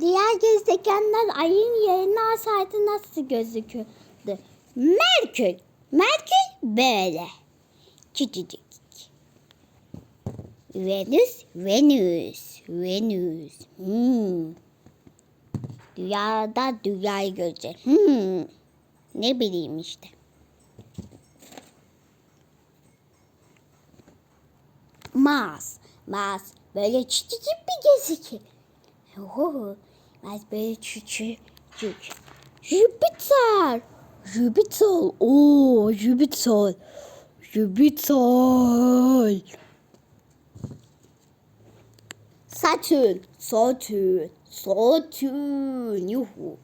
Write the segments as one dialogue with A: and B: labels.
A: Diğer gezegenler ayın yerine alsaydı nasıl gözükürdü? Merkür. Merkür böyle. Küçücük. Venüs, Venüs, Venüs. Hmm. Dünyada dünyayı görecek. Hmm. Ne bileyim işte. Mars. Mars böyle küçücük bir gezegen. Oho. Mars böyle küçücük. Jüpiter. Jüpiter. Oo, Jüpiter. Jüpiter. Satürn. Satürn. Satürn. Yuhu.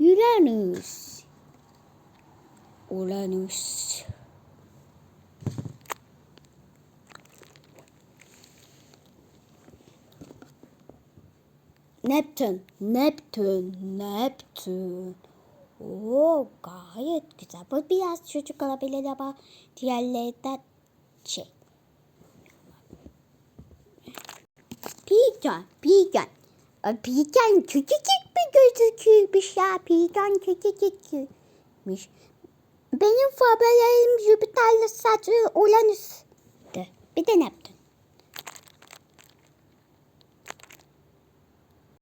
A: Uranüs. Uranüs. Neptün, Neptün, Neptün. Oo, gayet güzel. Bu biraz çocuk olabilir ama diğerlerinden şey. Pigeon. O pigeon küçücük bir gözükürmüş ya. Pigeon küçücükmüş. Benim favorilerim Jüpiter'le Satürn, Uranüs'tü. Bir de Neptün.